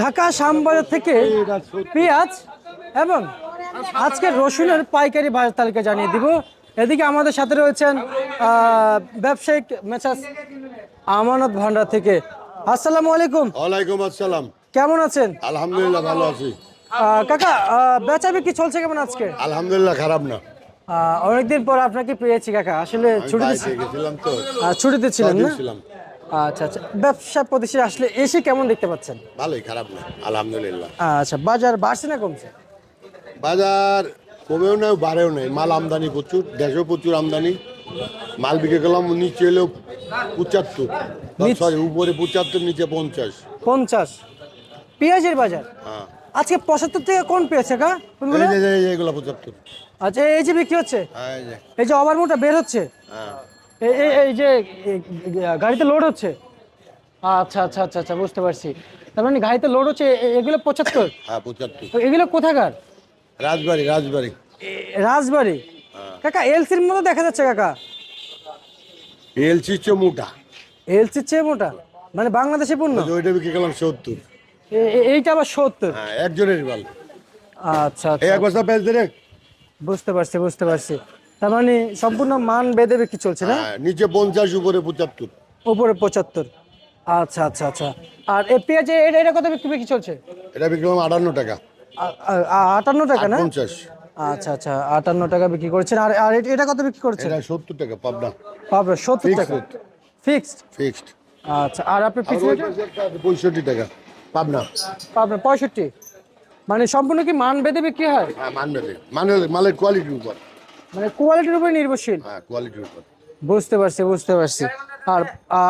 ঢাকা শ্যামবাজার থেকে পেঁয়াজ এবং আজকে রসুনের পাইকারি বাজার তালিকা জানিয়ে দিব। এদিকে আমাদের সাথে রয়েছেন ব্যবসায়িক মেসাজ আমানত ভান্ডার থেকে। আসসালামু আলাইকুম। ওয়ালাইকুম আসসালাম। কেমন আছেন? আলহামদুলিল্লাহ ভালো আছি। কাকা বেচা বিক্রি চলছে কেমন আজকে? আলহামদুলিল্লাহ খারাপ না। অনেকদিন পর আপনাকে পেয়েছি কাকা। আসলে ছুটিতে গেছিলাম তো। ছুটিতে ছিলেন না? ছিলাম। আচ্ছা আচ্ছা। ব্যবসা প্রতিষ্ঠানে আসলে এসে কেমন দেখতে পাচ্ছেন? ভালোই খারাপ না আলহামদুলিল্লাহ। আচ্ছা বাজার বাড়ছে না কমছে? বাজার কমেও নেই বাড়েও নেই। মাল আমদানি প্রচুর দেশেও প্রচুর আমদানি। মাল বিক্রি করলাম নিচে এলো পঁচাত্তর। সরি উপরে পঁচাত্তর নিচে পঞ্চাশ। পঞ্চাশ। পেঁয়াজের বাজার? হ্যাঁ। আজকে পঁচাত্তর থেকে কোন পেয়েছে কা এগুলো পঁচাত্তর। আচ্ছা এই যে বিক্রি হচ্ছে? হ্যাঁ এই যে। যে মোটা বের হচ্ছে? হ্যাঁ। এই- এই- এই যে গাড়িতে লোড হচ্ছে। আচ্ছা আচ্ছা আচ্ছা আচ্ছা বুঝতে পারছি। তার মানে গাড়িতে লোড হচ্ছে এগুলো পঁচাত্তর? হ্যাঁ পঁচাত্তর। এগুলো কোথাকার? রাজবাড়ি রাজবাড়ি। রাজবাড়ি? হ্যাঁ। কাকা এলসির মতো দেখা যাচ্ছে কাকা। এলসি চমুটা এলসির চেয়ে মোটা? মানে বাংলাদেশে পণ্য ওইটা বিক্রি করলাম সত্তর। এইটা আবার সত্তর? হ্যাঁ একজনের মাল। আচ্ছা আচ্ছা। এক বস্তা পেঁয়াজ বুঝতে পারছি বুঝতে পারছি। তার মানে সম্পূর্ণ মান বেঁধে বিক্রি চলছে না? হ্যাঁ নিচে পঞ্চাশ উপরে পঁচাত্তর। উপরে পঁচাত্তর। আচ্ছা আচ্ছা আচ্ছা। আর এই পেঁয়াজ এটা এটা কত বিক্রি বিক্রি চলছে? এটা বিক্রি করলাম আটান্ন টাকা। আটান্ন টাকা না? পঞ্চাশ আচ্ছা আচ্ছা আটান্ন টাকা বিক্রি করছেন। আর আর এ- এটা কত বিক্রি করছেন? এটা সত্তর টাকা পাবনা। বাবরে সত্তর টাকা। ফিক্সড ফিক্সড আচ্ছা আর আপনি পিছনে পঁয়ষট্টি টাকা পাবনা। আপনার পঁয়ষট্টি। মানে সম্পূর্ণ কি মান বেঁধে বিক্রি হয়? হ্যাঁ মানে মালের কোয়ালিটির উপর। মানে কোয়ালিটির উপরে নির্ভরশীল। হ্যাঁ কোয়ালিটির উপর। বুঝতে পারছি বুঝতে পারছি। আর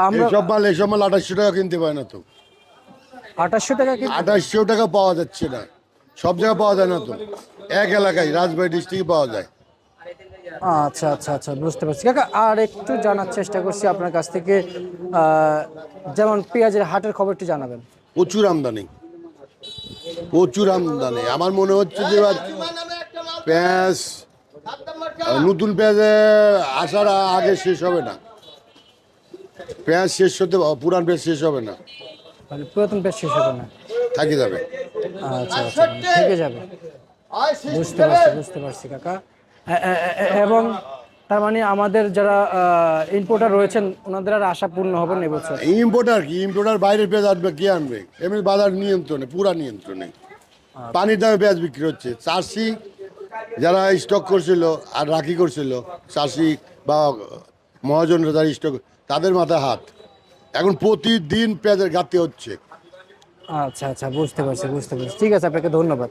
আমরা সব মাল এইসব মাল আঠাশশো টাকা কিনতে পারে না তো। আঠাশশো টাকা কি আঠাশশো টাকা পাওয়া যাচ্ছে না। সব জায়গায় পাওয়া যায় না তো। এক এলাকায় রাজবাড়ি ডিস্ট্রিক্টে পাওয়া যায়। আচ্ছা আচ্ছা আচ্ছা বুঝতে পারছি। কাকা আর একটু জানার চেষ্টা করছি আপনার কাছ থেকে যেমন পেঁয়াজের হাটের খবরটি জানাবেন। প্রচুর আমদানি। প্রচুর আমদানি। আমার মনে হচ্ছে যে এবার পেঁয়াজ নতুন পেঁয়াজ আসার আগে শেষ হবে না। পেঁয়াজ শেষ হতে পুরান পেঁয়াজ শেষ হবে না। মানে পুরাতন পেঁয়াজ শেষ হবে না? থাকি যাবে। আচ্ছা আচ্ছা থেকে যাবে। বুঝতে পারছি বুঝতে পারছি কাকা। এবং তার মানে আমাদের যারা ইম্পোর্টার রয়েছেন ওনাদের আর আশা পূর্ণ হবে না এবছর? ইম্পোর্টার কি? ইম্পোর্টার বাইরের পেঁয়াজ আনবে কে আনবে? এমনি বাজার নিয়ন্ত্রণে পুরা নিয়ন্ত্রণে। পানির দামে পেঁয়াজ বিক্রি হচ্ছে। চাষি যারা স্টক করছিল আর রাখি করছিল, চাষি বা মহাজনরা যারা স্টক তাদের মাথায় হাত। এখন প্রতিদিন পেঁয়াজের ঘাটতি হচ্ছে। আচ্ছা আচ্ছা বুঝতে পারছি বুঝতে পারছি। ঠিক আছে, আপনাকে ধন্যবাদ।